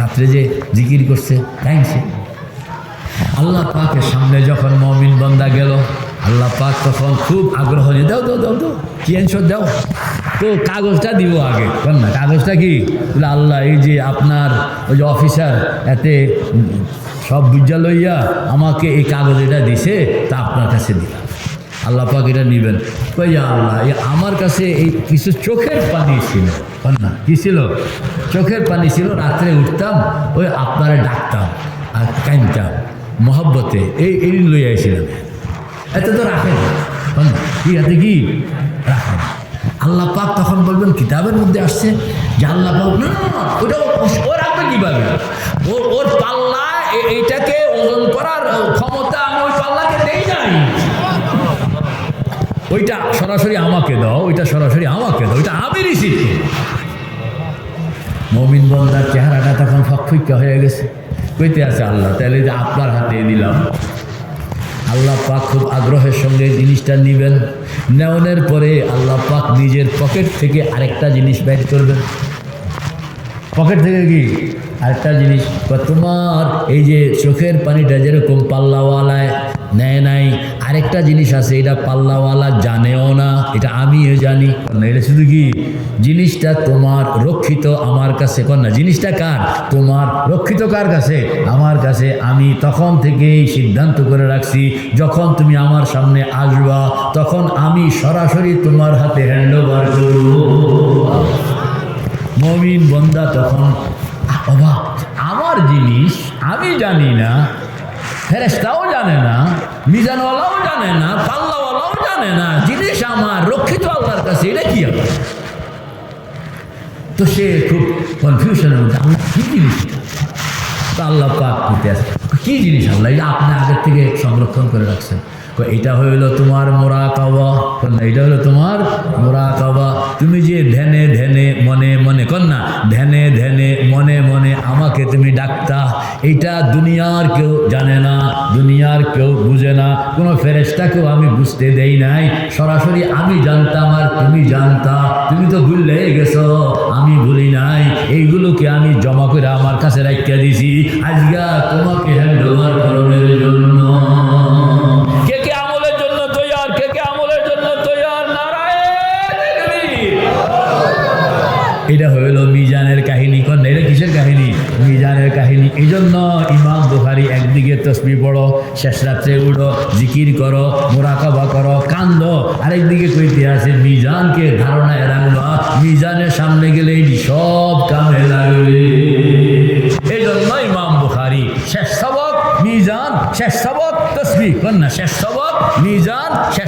রাত্রে যে জিকির করছে থ্যাংকস আল্লাহ পাকের সামনে যখন মমিন বন্দা গেল, আল্লাহ পাক তখন খুব আগ্রহ নিয়ে, দাও দাও দাও দাও, কি অ্যান্সার দাও। তো কাগজটা দিব আগে। বল না, কাগজটা কি? আল্লাহ, এই যে আপনার ওই যে অফিসার, এতে সব বুঝা লইয়া আমাকে এই কাগজ এটা দিছে, তা আপনার কাছে দিলাম। আল্লাহ পাক এটা নিবেন। যা আল্লাহ আমার কাছে এই কিছু চোখের পানি ছিল। না, কি ছিল? চোখের পানি ছিল, রাত্রে উঠতাম ওই আপনারা ডাকতাম আর কাইনতাম মহব্বতে, এই এই লইয়া আইছিলাম। এত তো রাখেন। না, কি এতে কি? রাখেন। আল্লাহ পাক তখন বলবেন, কিতাবের মধ্যে আসছে যে আল্লাহ পাক, না ওটা ও- রাখবে কীভাবে? ওর ওর পাল্লা এইটাকে ওজন করার ক্ষমতা আমি ওই পাল্লাকে দেই নাই। ওইটা সরাসরি আমাকে দাও, ওইটা সরাসরি আমাকে দাও, ওইটা আমি রিসিভ করি। মমিন বন্দার চেহারাটা তখন ফকফিকা হয়ে গেছে। কইতে আছে আল্লাহ, তাহলে যে আপনার হাতে দিলাম। আল্লাহ পাক খুব আগ্রহের সঙ্গে জিনিসটা নেবেন। নেওয়ানোর পরে আল্লাহ পাক নিজের পকেট থেকে আরেকটা জিনিস বের করবেন। পকেট থেকে কি? আরেকটা জিনিস, বা তোমার এই যে চোখের পানিটা যেরকম পাল্লাওয়ালায় নেয় নাই, আরেকটা জিনিস আছে, এটা পাল্লাওয়ালা জানেও না, এটা আমিও জানি। এটা শুধু কি? জিনিসটা তোমার রক্ষিত আমার কাছে না। জিনিসটা কার? তোমার রক্ষিত কার কাছে? আমার কাছে আমি তখন থেকেই সিদ্ধান্ত করে রাখছি, যখন তুমি আমার সামনে আসবা, তখন আমি সরাসরি তোমার হাতে হ্যান্ড ওভার করব। মমিন বন্দা তখন অবাক আমার জিনিস আমি জানি না ফেরেস্তাও জানে না, মিজানওয়ালাও জানে না, পাল্লাওয়ালাও জানে না, জিনিস আমার, রক্ষিত আল্লাহর কাছে, এটা কি হবে? তো সে খুব কনফিউশনের মধ্যে, আল্লাহ, কী জিনিস? তো আল্লাহ পাক দিতে আছে, কী জিনিস আল্লাহ, এটা আপনি আগের থেকে সংরক্ষণ করে রাখছেন? এটা হইল তোমার মোরা কাবা এটা হলো তোমার মোরা কাবা তুমি যে ধ্যানে ধ্যানে মনে মনে না, ধ্যানে ধ্যানে, মনে মনে আমাকে তুমি ডাকতা। এটা দুনিয়ার কেউ জানে না, দুনিয়ার কেউ বুঝে না। কোনো ফেরেস্তাকেও আমি বুঝতে দেই নাই। সরাসরি আমি জানতাম আর তুমি জানতা। তুমি তো ভুললে গেছো, আমি ভুলি নাই। এইগুলোকে আমি জমা করে আমার কাছে রাখিয়া দিছি। আজকা তোমাকে হ্যান্ড ওভার করণের জন্য। এটা হইল মিজানের কাহিনী। কর না এটা কিসের কাহিনী? মিজানের কাহিনী। এই জন্য ইমাম বুখারি একদিকে তসবি পড়ো, শেষ রাত্রে উঠো, জিকির করো, মোরাকাবা করো, কান্দ। আরেকদিকে কইতে আছে, মিজানকে ধারণায় রাখবা মিজানের সামনে গেলে এটি সব কামে লাগবে। এই জন্য ইমাম বুখারি, শেষ সবক মিজান, শেষ সবক তসবি। না, শেষ সবক মিজান, শেষ